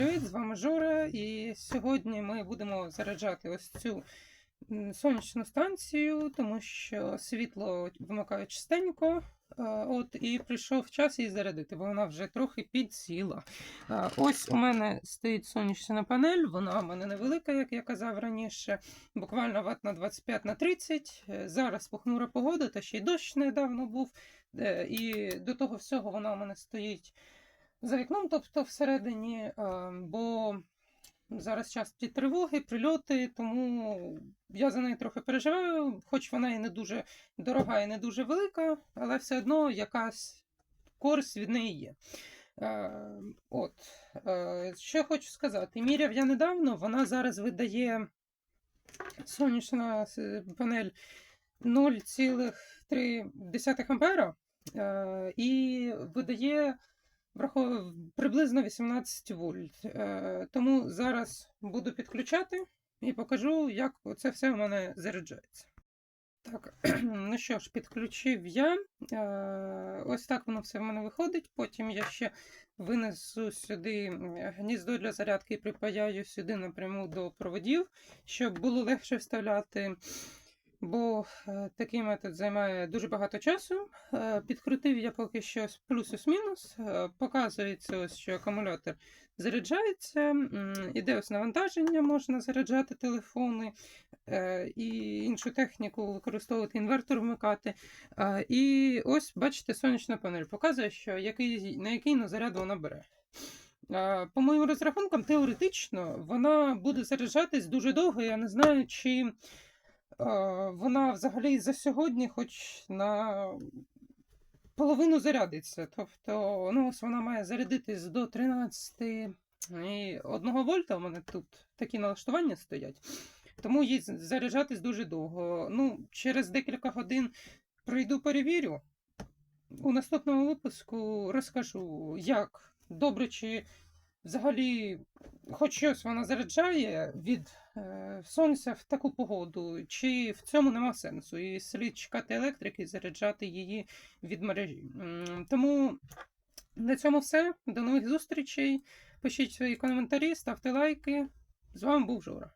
Привіт, з вами Жора, і сьогодні ми будемо заряджати ось цю сонячну станцію, тому що світло вимикає частенько. е, От і прийшов час її зарядити, бо вона вже трохи підсіла. Е, Ось у мене стоїть сонячна панель, вона в мене невелика, як я казав раніше, буквально ват на 25 на 30. Е, Зараз похмура погода, та ще й дощ недавно був. І до того всього вона у мене стоїть за вікном, тобто всередині, е, бо зараз час ті тривоги, прильоти, тому я за неї трохи переживаю, хоч вона і не дуже дорога і не дуже велика, але все одно якась користь від неї є. Е, От, е, що хочу сказати, міряв я недавно, вона зараз видає сонячна панель 0,3 ампера і видає. Приблизно 18 вольт. Е, Тому зараз буду підключати і покажу, як це все у мене заряджається. Так, ну що ж, підключив я. Е, Ось так воно все в мене виходить. Потім я ще винесу сюди гніздо для зарядки і припаяю сюди напряму до проводів, щоб було легше вставляти. Бо е, такий метод займає дуже багато часу. Е, Підкрутив я поки що плюс-мінус. Е, Показується, ось, що акумулятор заряджається. Іде ось навантаження, можна заряджати телефони і іншу техніку використовувати, інвертор вмикати. І ось, бачите, сонячна панель показує, що який, на який на заряд вона бере. По моїм розрахункам, теоретично вона буде заряджатись дуже довго. Я не знаю, чи вона взагалі за сьогодні, хоч на половину зарядиться. Тобто, ну, ось вона має зарядитись до 13 і 1 вольта. У мене тут такі налаштування стоять. Тому їй заряджатись дуже довго. Ну, через декілька годин прийду, перевірю. У наступному випуску розкажу, як добре, чи взагалі хоч щось вона заряджає від е, сонця в таку погоду, чи в цьому нема сенсу. І слід чекати електрики і заряджати її від мережі. Тому на цьому все. До нових зустрічей. Пишіть свої коментарі, ставте лайки. З вами був Жора.